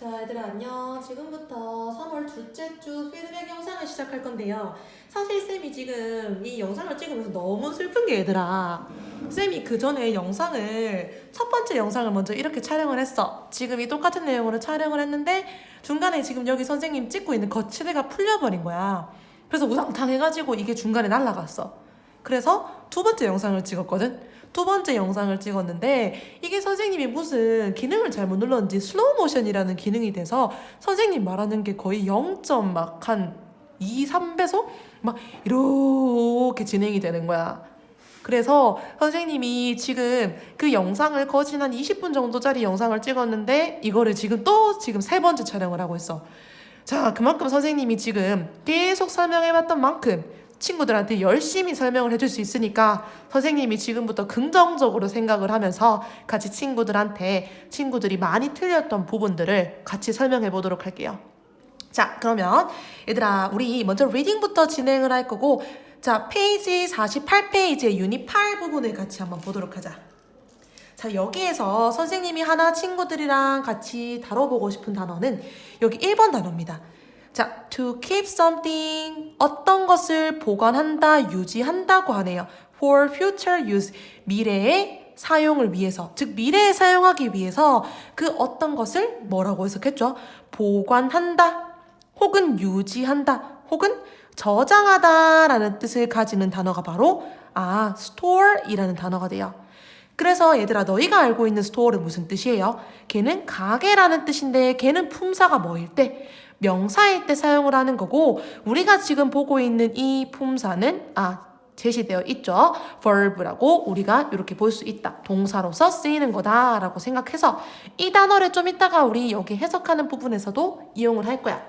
자, 얘들아 안녕. 지금부터 3월 둘째 주 피드백 영상을 시작할 건데요. 사실 쌤이 지금 이 영상을 찍으면서 너무 슬픈 게 얘들아. 쌤이 그 전에 영상을 첫 번째 영상을 먼저 이렇게 촬영을 했어. 지금 이 똑같은 내용으로 촬영을 했는데 중간에 지금 여기 선생님 찍고 있는 거치대가 풀려버린 거야. 그래서 우상탕해가지고 이게 중간에 날라갔어. 그래서 두 번째 영상을 찍었거든. 두 번째 영상을 찍었는데 이게 선생님이 무슨 기능을 잘못 눌렀는지 슬로우 모션이라는 기능이 돼서 선생님 말하는 게 거의 0점 막한 2, 3배속 막 이렇게 진행이 되는 거야. 그래서 선생님이 지금 그 영상을 거진 한 20분 정도짜리 영상을 찍었는데 이거를 지금 또 지금 세 번째 촬영을 하고 있어. 자, 그만큼 선생님이 지금 계속 설명해봤던 만큼 친구들한테 열심히 설명을 해줄 수 있으니까 선생님이 지금부터 긍정적으로 생각을 하면서 같이 친구들한테 친구들이 많이 틀렸던 부분들을 같이 설명해 보도록 할게요. 자, 그러면 얘들아, 우리 먼저 리딩부터 진행을 할 거고 자, 페이지 48페이지의 유닛 8 부분을 같이 한번 보도록 하자. 자, 여기에서 선생님이 하나 친구들이랑 같이 다뤄보고 싶은 단어는 여기 1번 단어입니다. 자, to keep something 어떤 것을 보관한다, 유지한다고 하네요. for future use 미래의 사용을 위해서 즉 미래에 사용하기 위해서 그 어떤 것을 뭐라고 해석했죠? 보관한다 혹은 유지한다 혹은 저장하다라는 뜻을 가지는 단어가 바로 아 store이라는 단어가 돼요. 그래서 얘들아 너희가 알고 있는 스토어는 무슨 뜻이에요? 걔는 가게라는 뜻인데 걔는 품사가 뭐일 때? 명사일 때 사용을 하는 거고 우리가 지금 보고 있는 이 품사는 아 제시되어 있죠. verb라고 우리가 이렇게 볼 수 있다. 동사로서 쓰이는 거다라고 생각해서 이 단어를 좀 이따가 우리 여기 해석하는 부분에서도 이용을 할 거야.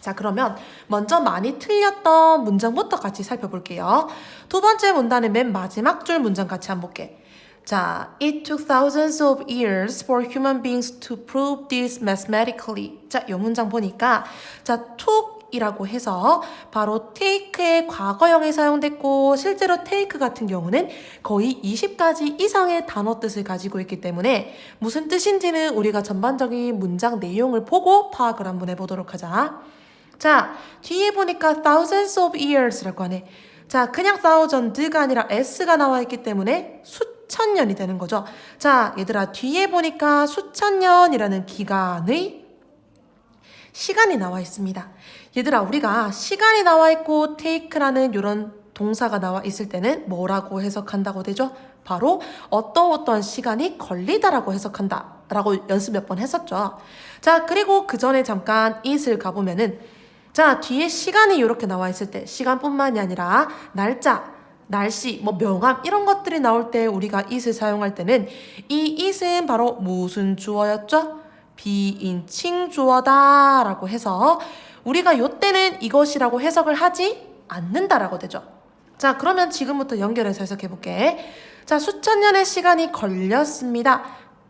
자, 그러면 먼저 많이 틀렸던 문장부터 같이 살펴볼게요. 두 번째 문단의 맨 마지막 줄 문장 같이 한번 볼게. 자, it took thousands of years for human beings to prove this mathematically. 자, 이 문장 보니까 자, took이라고 해서 바로 take의 과거형이 사용됐고 실제로 take 같은 경우는 거의 20가지 이상의 단어 뜻을 가지고 있기 때문에 무슨 뜻인지는 우리가 전반적인 문장 내용을 보고 파악을 한번 해보도록 하자. 자, 뒤에 보니까 thousands of years라고 하네. 자, 그냥 thousand가 아니라 s가 나와 있기 때문에 수천 년이 되는 거죠. 자, 얘들아, 뒤에 보니까 수천 년이라는 기간의 시간이 나와 있습니다. 얘들아, 우리가 시간이 나와 있고 take라는 이런 동사가 나와 있을 때는 뭐라고 해석한다고 되죠? 바로 어떤 어떤 시간이 걸리다라고 해석한다. 라고 연습 몇 번 했었죠. 자, 그리고 그 전에 잠깐 it을 가보면은 자, 뒤에 시간이 이렇게 나와 있을 때 시간뿐만이 아니라 날짜, 날씨, 뭐 명암 이런 것들이 나올 때 우리가 it을 사용할 때는 이 it은 바로 무슨 주어였죠? 비인칭 주어다 라고 해서 우리가 요때는 이것이라고 해석을 하지 않는다라고 되죠. 자, 그러면 지금부터 연결해서 해석해 볼게. 자, 수천 년의 시간이 걸렸습니다.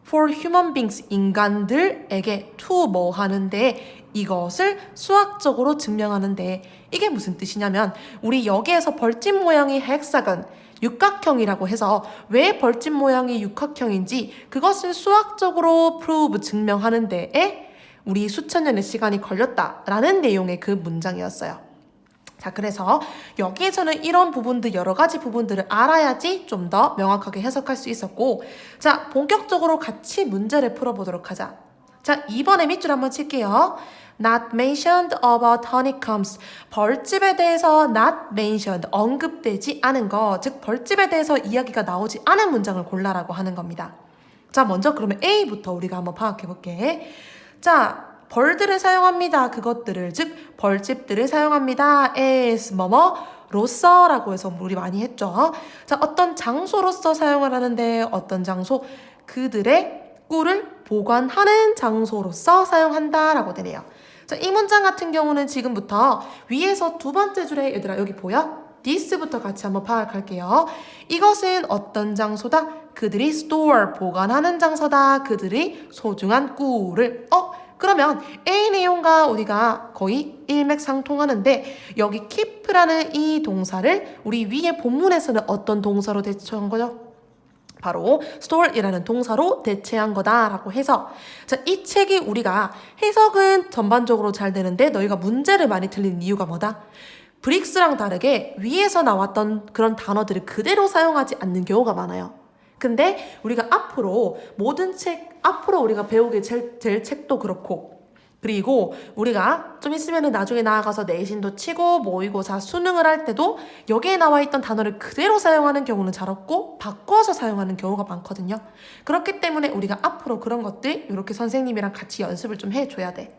for human beings, 인간들에게 to 뭐 하는데 이것을 수학적으로 증명하는데 이게 무슨 뜻이냐면 우리 여기에서 벌집 모양이 헥사건 육각형이라고 해서 왜 벌집 모양이 육각형인지 그것을 수학적으로 prove 증명하는 데에 우리 수천 년의 시간이 걸렸다라는 내용의 그 문장이었어요. 자, 그래서 여기에서는 이런 부분들, 여러 가지 부분들을 알아야지 좀 더 명확하게 해석할 수 있었고, 자, 본격적으로 같이 문제를 풀어보도록 하자. 자, 이번에 밑줄 한번 칠게요. Not mentioned about honeycombs. 벌집에 대해서 not mentioned, 언급되지 않은 거, 즉, 벌집에 대해서 이야기가 나오지 않은 문장을 골라라고 하는 겁니다. 자, 먼저 그러면 A부터 우리가 한번 파악해 볼게. 자, 벌들을 사용합니다. 그것들을 즉 벌집들을 사용합니다. as 뭐뭐 로서라고 해서 우리 많이 했죠. 자, 어떤 장소로서 사용을 하는데 어떤 장소 그들의 꿀을 보관하는 장소로서 사용한다라고 되네요. 자, 이 문장 같은 경우는 지금부터 위에서 두 번째 줄에 얘들아 여기 보여? this부터 같이 한번 파악할게요. 이것은 어떤 장소다? 그들이 store 보관하는 장소다. 그들이 소중한 꿀을 어 그러면 A 내용과 우리가 거의 일맥상통하는데 여기 keep라는 이 동사를 우리 위에 본문에서는 어떤 동사로 대처한 거죠? 바로 store이라는 동사로 대체한 거다라고 해서 자, 이 책이 우리가 해석은 전반적으로 잘 되는데 너희가 문제를 많이 틀리는 이유가 뭐다? 브릭스랑 다르게 위에서 나왔던 그런 단어들을 그대로 사용하지 않는 경우가 많아요. 근데 우리가 앞으로 모든 책, 앞으로 우리가 배우게 될, 될 책도 그렇고 그리고 우리가 좀 있으면 나중에 나아가서 내신도 치고 모의고사 수능을 할 때도 여기에 나와 있던 단어를 그대로 사용하는 경우는 잘 없고 바꿔서 사용하는 경우가 많거든요. 그렇기 때문에 우리가 앞으로 그런 것들 이렇게 선생님이랑 같이 연습을 좀 해줘야 돼.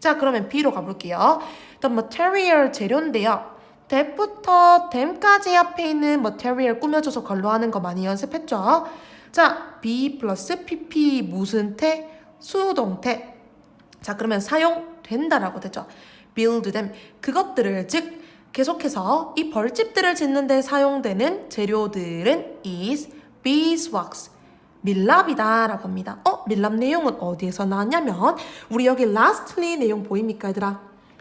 자 그러면 B로 가볼게요. The material 재료인데요. that부터 them까지 앞에 있는 material 꾸며줘서 걸로 하는 거 많이 연습했죠. 자 B 플러스 PP 무슨 태? 수동태. 자 그러면 사용된다라고 되죠. build them 그것들을 즉 계속해서 이 벌집들을 짓는데 사용되는 재료들은 is beeswax 밀랍이다라고 합니다. 어 밀랍 내용은 어디에서 나왔냐면 우리 여기 lastly 내용 보입니까 얘들아?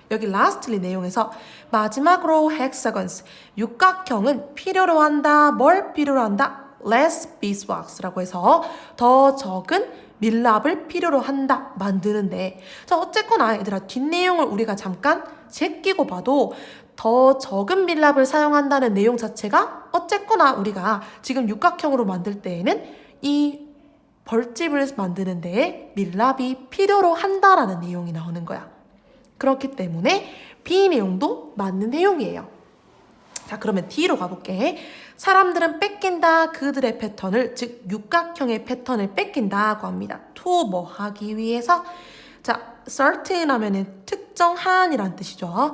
여기 lastly 내용에서 마지막으로 hexagons 육각형은 필요로 한다 뭘 필요로 한다 less beeswax라고 해서 더 적은 밀랍을 필요로 한다 만드는데 자 어쨌거나 얘들아 뒷내용을 우리가 잠깐 제끼고 봐도 더 적은 밀랍을 사용한다는 내용 자체가 어쨌거나 우리가 지금 육각형으로 만들 때에는 이 벌집을 만드는데 밀랍이 필요로 한다라는 내용이 나오는 거야. 그렇기 때문에 B 내용도 맞는 내용이에요. 자, 그러면 D로 가볼게. 사람들은 뺏긴다. 그들의 패턴을, 즉, 육각형의 패턴을 뺏긴다고 합니다. to 뭐 하기 위해서. 자, certain 하면은 특정한이란 뜻이죠.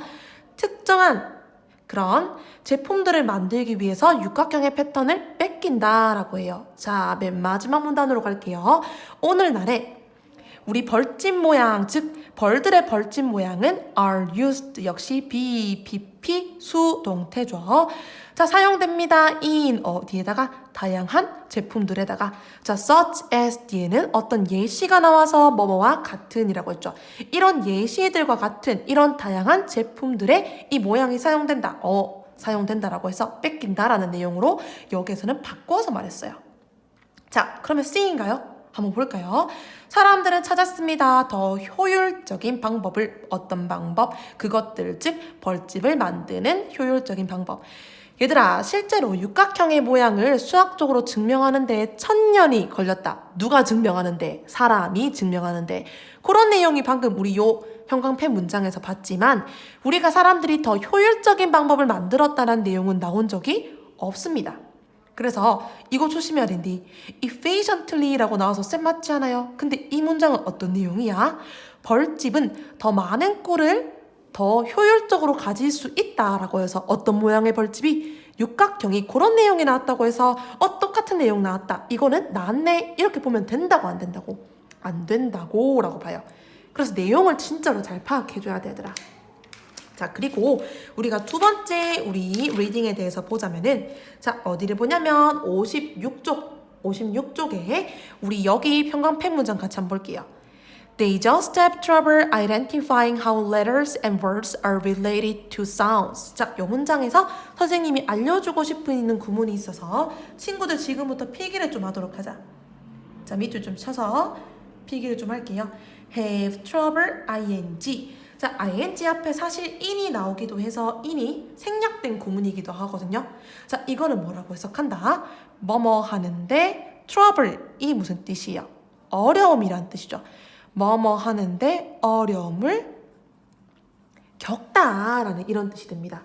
특정한 그런 제품들을 만들기 위해서 육각형의 패턴을 뺏긴다라고 해요. 자, 맨 마지막 문단으로 갈게요. 오늘날에 우리 벌집 모양, 즉 벌들의 벌집 모양은 are used 역시 be, pp 수동태죠. 자, 사용됩니다. in 어디에다가 다양한 제품들에다가 자, such as 뒤에는 어떤 예시가 나와서 뭐뭐와 같은이라고 했죠. 이런 예시들과 같은 이런 다양한 제품들의 이 모양이 사용된다. 어, 사용된다라고 해서 뺏긴다라는 내용으로 여기에서는 바꿔서 말했어요. 자, 그러면 C인가요? 한번 볼까요? 사람들은 찾았습니다. 더 효율적인 방법을 어떤 방법? 그것들 즉 벌집을 만드는 효율적인 방법. 얘들아, 실제로 육각형의 모양을 수학적으로 증명하는데 천 년이 걸렸다. 누가 증명하는데? 사람이 증명하는데. 그런 내용이 방금 우리 요 형광펜 문장에서 봤지만 우리가 사람들이 더 효율적인 방법을 만들었다는 내용은 나온 적이 없습니다. 그래서 이거 조심해야 된디. efficiently라고 나와서 쌤 맞지 않아요? 근데 이 문장은 어떤 내용이야? 벌집은 더 많은 꿀을 더 효율적으로 가질 수 있다라고 해서 어떤 모양의 벌집이 육각형이 그런 내용이 나왔다고 해서 어 똑같은 내용 나왔다. 이거는 나왔네 이렇게 보면 된다고 안 된다고? 안 된다고 라고 봐요. 그래서 내용을 진짜로 잘 파악해줘야 되더라. 자, 그리고 우리가 두 번째 우리 리딩에 대해서 보자면은 자, 어디를 보냐면 56쪽 56쪽에 우리 여기 평강펜 문장 같이 한번 볼게요. They just have trouble identifying how letters and words are related to sounds. 자, 이 문장에서 선생님이 알려주고 싶은 구문이 있어서 친구들 지금부터 필기를 좀 하도록 하자. 자, 밑줄 좀 쳐서 필기를 좀 할게요. Have trouble ing. 자, ing 앞에 사실 in이 나오기도 해서 in이 생략된 구문이기도 하거든요. 자, 이거는 뭐라고 해석한다? 뭐뭐 하는데 trouble이 무슨 뜻이에요? 어려움이란 뜻이죠. 뭐뭐 하는데 어려움을 겪다라는 이런 뜻이 됩니다.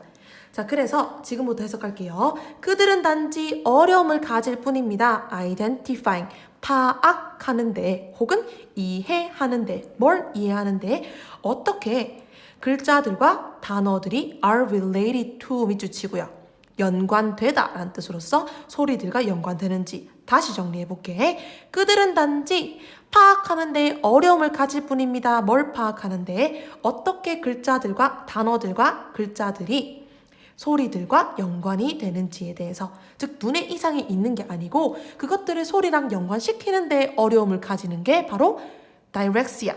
자, 그래서 지금부터 해석할게요. 그들은 단지 어려움을 가질 뿐입니다. identifying, 파악하는데 혹은 이해하는데 뭘 이해하는데 어떻게 글자들과 단어들이 are related to 밑줄 치고요. 연관되다 라는 뜻으로서 소리들과 연관되는지 다시 정리해 볼게. 그들은 단지 파악하는데 어려움을 가질 뿐입니다. 뭘 파악하는데 어떻게 글자들과 단어들과 글자들이 소리들과 연관이 되는지에 대해서 즉 눈에 이상이 있는 게 아니고 그것들을 소리랑 연관시키는 데 어려움을 가지는 게 바로 다이렉시아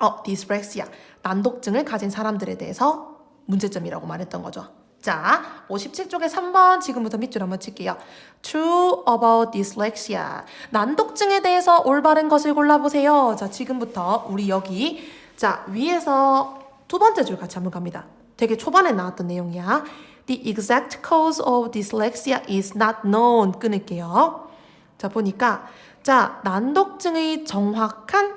어, 디스렉시아 난독증을 가진 사람들에 대해서 문제점이라고 말했던 거죠. 자, 57쪽에 3번 지금부터 밑줄 한번 칠게요. True about dyslexia. 난독증에 대해서 올바른 것을 골라보세요. 자, 지금부터 우리 여기 자 위에서 두 번째 줄 같이 한번 갑니다. 되게 초반에 나왔던 내용이야. The exact cause of dyslexia is not known. 끊을게요. 자, 보니까 자, 난독증의 정확한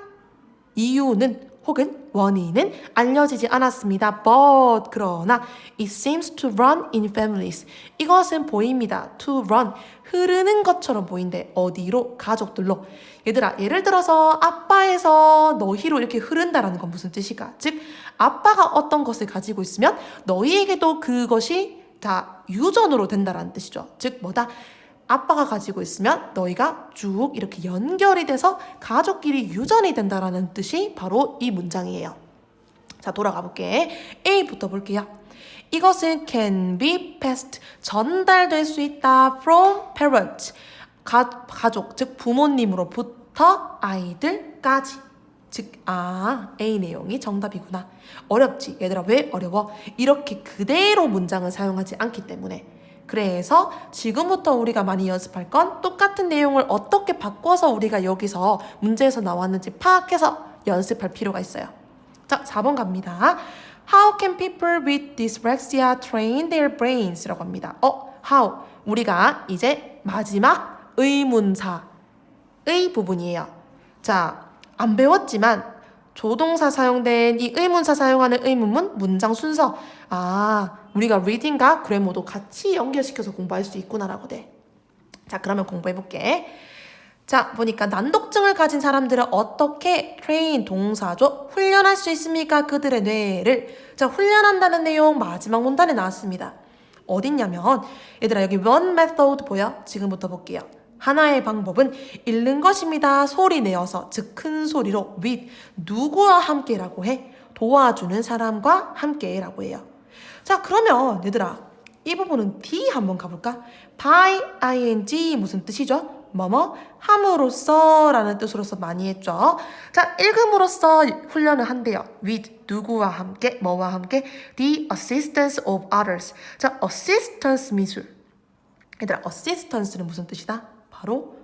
이유는 혹은 원인은 알려지지 않았습니다. But 그러나 it seems to run in families. 이것은 보입니다. To run 흐르는 것처럼 보인대. 어디로? 가족들로. 얘들아, 예를 들어서 아빠에서 너희로 이렇게 흐른다라는 건 무슨 뜻일까? 즉 아빠가 어떤 것을 가지고 있으면 너희에게도 그것이 다 유전으로 된다라는 뜻이죠. 즉 뭐다? 아빠가 가지고 있으면 너희가 쭉 이렇게 연결이 돼서 가족끼리 유전이 된다라는 뜻이 바로 이 문장이에요. 자, 돌아가 볼게. A부터 볼게요. 이것은 can be passed 전달될 수 있다 from parent 가, 가족 즉 부모님으로부터 아이들까지 즉 아 A 내용이 정답이구나 어렵지 얘들아 왜 어려워 이렇게 그대로 문장을 사용하지 않기 때문에 그래서 지금부터 우리가 많이 연습할 건 똑같은 내용을 어떻게 바꿔서 우리가 여기서 문제에서 나왔는지 파악해서 연습할 필요가 있어요. 자, 4번 갑니다. How can people with dyslexia train their brains? 라고 합니다. 어, how. 우리가 이제 마지막 의문사의 부분이에요. 자, 안 배웠지만 조동사 사용된 이 의문사 사용하는 의문문 문장 순서 아 우리가 reading과 grammar도 같이 연결시켜서 공부할 수 있구나라고 돼. 자 그러면 공부해 볼게. 자 보니까 난독증을 가진 사람들은 어떻게 train 동사죠 훈련할 수 있습니까 그들의 뇌를 자 훈련한다는 내용 마지막 문단에 나왔습니다. 어딨냐면 얘들아 여기 one method 보여? 지금부터 볼게요. 하나의 방법은 읽는 것입니다. 소리 내어서 즉 큰 소리로 with 누구와 함께라고 해 도와주는 사람과 함께라고 해요. 자 그러면 얘들아 이 부분은 D 한번 가볼까? by ing 무슨 뜻이죠? 뭐뭐 함으로써 라는 뜻으로서 많이 했죠. 자 읽음으로써 훈련을 한대요. with 누구와 함께 뭐와 함께 the assistance of others. 자 assistance 미술. 얘들아 assistance는 무슨 뜻이다? 바로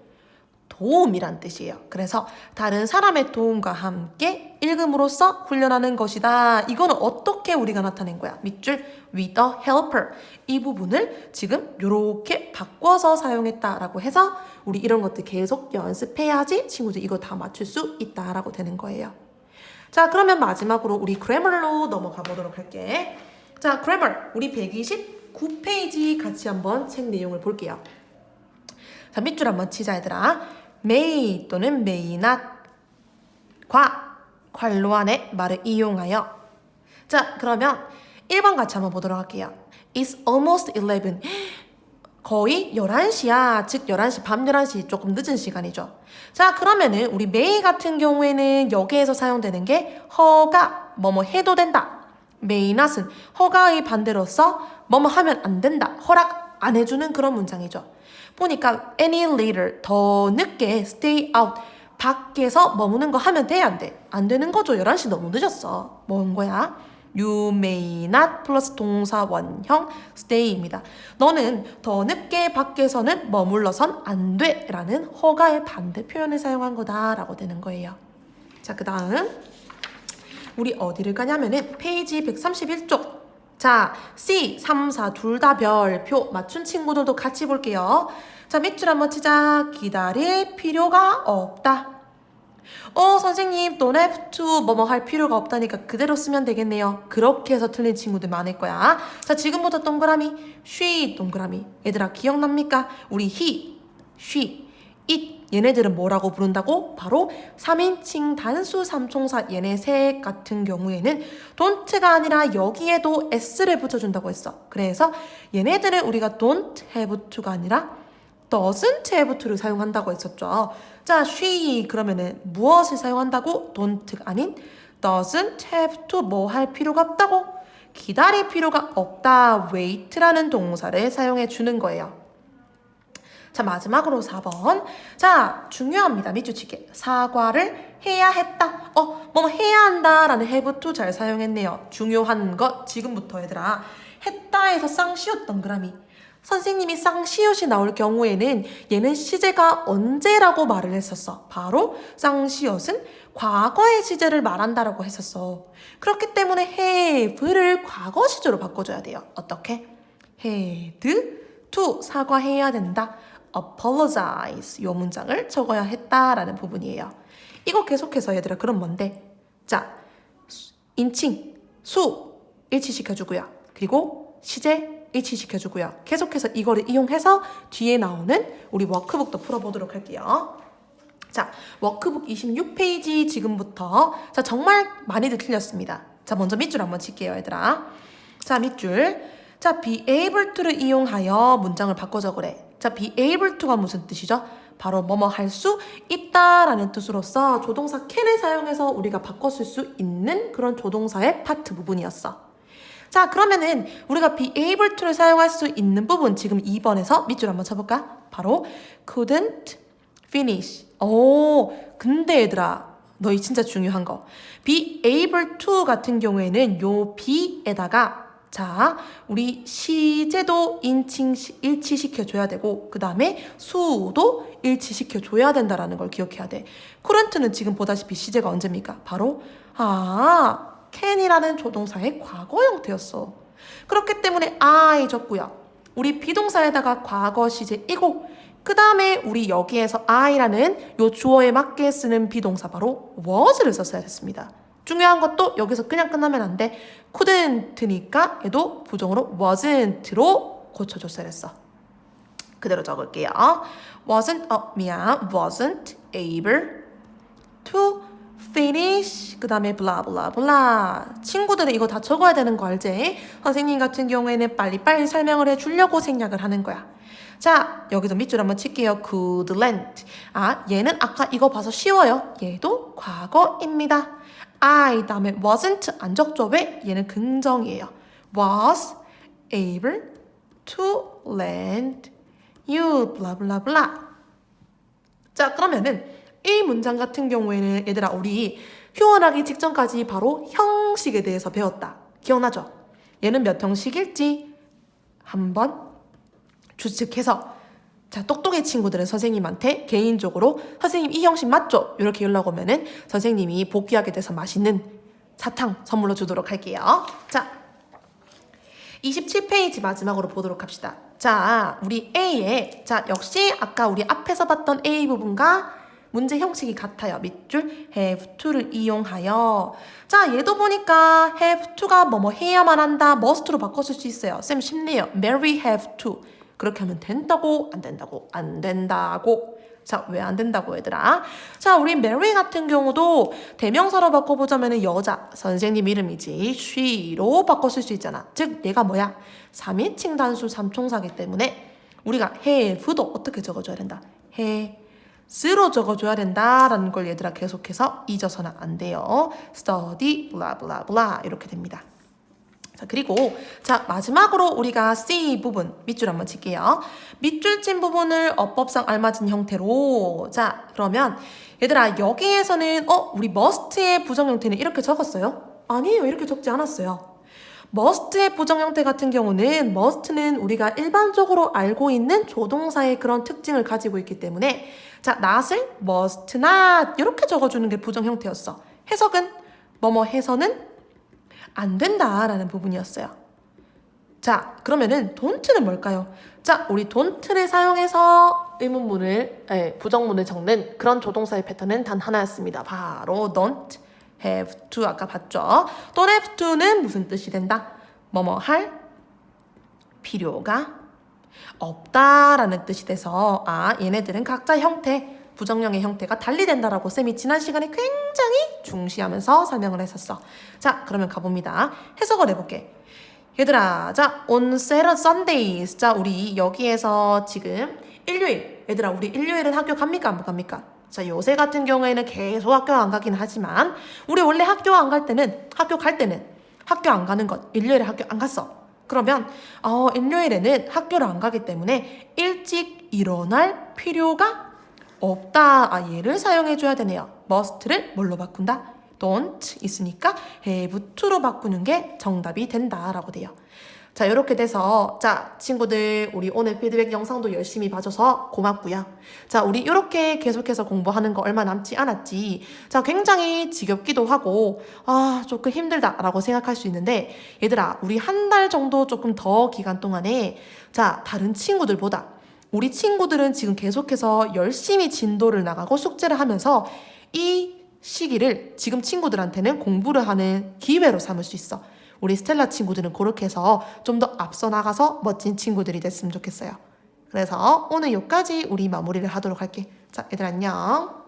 도움이란 뜻이에요. 그래서 다른 사람의 도움과 함께 읽음으로써 훈련하는 것이다. 이거는 어떻게 우리가 나타낸 거야? 밑줄 with a helper. 이 부분을 지금 이렇게 바꿔서 사용했다라고 해서 우리 이런 것들 계속 연습해야지 친구들 이거 다 맞출 수 있다라고 되는 거예요. 자, 그러면 마지막으로 우리 그래머로 넘어가 보도록 할게. 자, 그래머 우리 129페이지 같이 한번 책 내용을 볼게요. 자, 밑줄 한번 치자 얘들아. may 또는 may not 과 괄호 안에 말을 이용하여 자, 그러면 1번 같이 한번 보도록 할게요. It's almost 11. 거의 11시야. 즉 11시, 밤 11시 조금 늦은 시간이죠. 자, 그러면은 우리 may 같은 경우에는 여기에서 사용되는 게 허가 뭐뭐 해도 된다. may not은 허가의 반대로서 뭐뭐 하면 안 된다. 허락 안 해주는 그런 문장이죠. 보니까 any later 더 늦게 stay out 밖에서 머무는 거 하면 돼 안 돼? 안 되는 거죠. 11시 너무 늦었어. 뭔 거야? You may not 플러스 동사 원형 stay입니다. 너는 더 늦게 밖에서는 머물러선 안 돼. 라는 허가의 반대 표현을 사용한 거다 라고 되는 거예요. 자, 그 다음. 우리 어디를 가냐면은 페이지 131쪽. 자, C, 3, 4 둘 다 별표 맞춘 친구들도 같이 볼게요. 자, 밑줄 한번 치자. 기다릴 필요가 없다. 어, 선생님, don't have to 뭐뭐 할 필요가 없다니까 그대로 쓰면 되겠네요. 그렇게 해서 틀린 친구들 많을 거야. 자, 지금부터 동그라미, she 동그라미. 얘들아, 기억납니까? 우리 he, she, it. 얘네들은 뭐라고 부른다고? 바로 3인칭 단수 삼총사 얘네 셋 같은 경우에는 don't가 아니라 여기에도 s를 붙여준다고 했어. 그래서 얘네들은 우리가 don't have to가 아니라 doesn't have to를 사용한다고 했었죠. 자, she 그러면은 무엇을 사용한다고? don't가 아닌 doesn't have to 뭐 할 필요가 없다고? 기다릴 필요가 없다. wait라는 동사를 사용해 주는 거예요. 자, 마지막으로 4번. 자, 중요합니다. 밑줄치기. 사과를 해야 했다. 어, 뭐 해야 한다 라는 have to 잘 사용했네요. 중요한 것 지금부터 얘들아. 했다에서 쌍시옷 동그라미. 선생님이 쌍시옷이 나올 경우에는 얘는 시제가 언제라고 말을 했었어. 바로 쌍시옷은 과거의 시제를 말한다라고 했었어. 그렇기 때문에 have를 과거 시제로 바꿔줘야 돼요. 어떻게? had to 사과해야 된다. Apologize 요 문장을 적어야 했다라는 부분이에요. 이거 계속해서 얘들아 그럼 뭔데? 자, 수- 인칭, 수 일치시켜주고요. 그리고 시제 일치시켜주고요. 계속해서 이거를 이용해서 뒤에 나오는 우리 워크북도 풀어보도록 할게요. 자, 워크북 26페이지 지금부터 자 정말 많이들 틀렸습니다. 자, 먼저 밑줄 한번 칠게요, 얘들아. 자, 밑줄. 자, be able to를 이용하여 문장을 바꿔 적으래. 자, be able to가 무슨 뜻이죠? 바로 뭐뭐 할 수 있다라는 뜻으로서 조동사 can을 사용해서 우리가 바꿨을 수 있는 그런 조동사의 파트 부분이었어. 자, 그러면은 우리가 be able to를 사용할 수 있는 부분 지금 2번에서 밑줄 한번 쳐볼까? 바로 couldn't finish. 오, 근데 얘들아, 너희 진짜 중요한 거. be able to 같은 경우에는 요 be에다가 자, 우리 시제도 인칭 일치시켜 줘야 되고 그 다음에 수도 일치시켜 줘야 된다라는 걸 기억해야 돼. couldn't는 지금 보다시피 시제가 언제입니까? 바로 아, can이라는 조동사의 과거 형태였어. 그렇기 때문에 I 줬고요. 우리 비동사에다가 과거 시제이고 그 다음에 우리 여기에서 I라는 요 주어에 맞게 쓰는 비동사 바로 was를 썼어야 됐습니다. 중요한 것도 여기서 그냥 끝나면 안 돼. couldn't니까 얘도 부정으로 wasn't로 고쳐줬어야 했어. 그대로 적을게요. wasn't, 어, 미안. wasn't able to finish 그 다음에 blah 친구들은 이거 다 적어야 되는 거 알지? 선생님 같은 경우에는 빨리빨리 설명을 해주려고 생략을 하는 거야 자 여기서 밑줄 한번 칠게요 could lend 아 얘는 아까 이거 봐서 쉬워요 얘도 과거입니다 I 다음에 wasn't 안 적죠 왜? 얘는 긍정이에요 was able to lend you blah 자 그러면은 이 문장 같은 경우에는 얘들아 우리 휴원하기 직전까지 바로 형식에 대해서 배웠다. 기억나죠? 얘는 몇 형식일지 한번 추측해서 자 똑똑해 친구들은 선생님한테 개인적으로 선생님 이 형식 맞죠? 이렇게 연락 오면은 선생님이 복귀하게 돼서 맛있는 사탕 선물로 주도록 할게요. 자 27페이지 마지막으로 보도록 합시다. 자, 우리 A에, 자, 역시 아까 우리 앞에서 봤던 A 부분과 문제 형식이 같아요. 밑줄 have to를 이용하여. 자, 얘도 보니까 have to가 뭐뭐 해야만 한다, must로 바꿨을 수 있어요. 쌤 쉽네요. Mary have to. 그렇게 하면 된다고, 안 된다고, 안 된다고. 자, 왜 안 된다고 얘들아? 자, 우리 메리 같은 경우도 대명사로 바꿔보자면 여자, 선생님 이름이지 she로 바꿨을 수 있잖아. 즉, 얘가 뭐야? 3인칭 단수 삼총사기 때문에 우리가 have도 어떻게 적어줘야 된다? have로 적어줘야 된다라는 걸 얘들아 계속해서 잊어서는 안 돼요. study, blah, blah, blah 이렇게 됩니다. 자, 그리고 자, 마지막으로 우리가 C 부분 밑줄 한번 칠게요. 밑줄 친 부분을 어법상 알맞은 형태로 자, 그러면 얘들아 여기에서는 어, 우리 must의 부정 형태는 이렇게 적었어요? 아니에요. 이렇게 적지 않았어요. must의 부정 형태 같은 경우는 must는 우리가 일반적으로 알고 있는 조동사의 그런 특징을 가지고 있기 때문에 자, not을 must not 이렇게 적어주는 게 부정 형태였어. 해석은 뭐뭐 해서는 안 된다라는 부분이었어요. 자, 그러면은 don't는 뭘까요? 자, 우리 don't를 사용해서 의문문을, 에, 부정문을 적는 그런 조동사의 패턴은 단 하나였습니다. 바로 don't have to 아까 봤죠? don't have to는 무슨 뜻이 된다? 뭐뭐 할 필요가 없다라는 뜻이 돼서 아, 얘네들은 각자 형태 부정형의 형태가 달리 된다라고 쌤이 지난 시간에 굉장히 중시하면서 설명을 했었어. 자, 그러면 가봅니다. 해석을 해볼게. 얘들아, 자, on Saturday, Sundays. 자, 우리 여기에서 지금 일요일. 얘들아, 우리 일요일은 학교 갑니까? 안 갑니까? 자, 요새 같은 경우에는 계속 학교 안 가긴 하지만, 우리 원래 학교 안 갈 때는, 학교 갈 때는, 학교 안 가는 것, 일요일에 학교 안 갔어. 그러면, 어, 일요일에는 학교를 안 가기 때문에 일찍 일어날 필요가 없다. 아, 얘를 사용해줘야 되네요. must를 뭘로 바꾼다? don't 있으니까 have to로 바꾸는 게 정답이 된다라고 돼요. 자, 이렇게 돼서, 자, 친구들, 우리 오늘 피드백 영상도 열심히 봐줘서 고맙고요. 자, 우리 이렇게 계속해서 공부하는 거 얼마 남지 않았지. 자, 굉장히 지겹기도 하고, 아, 조금 힘들다라고 생각할 수 있는데, 얘들아, 우리 한 달 정도 조금 더 기간 동안에, 자, 다른 친구들보다, 우리 친구들은 지금 계속해서 열심히 진도를 나가고 숙제를 하면서 이 시기를 지금 친구들한테는 공부를 하는 기회로 삼을 수 있어. 우리 스텔라 친구들은 그렇게 해서 좀 더 앞서 나가서 멋진 친구들이 됐으면 좋겠어요. 그래서 오늘 여기까지 우리 마무리를 하도록 할게. 자, 얘들 안녕.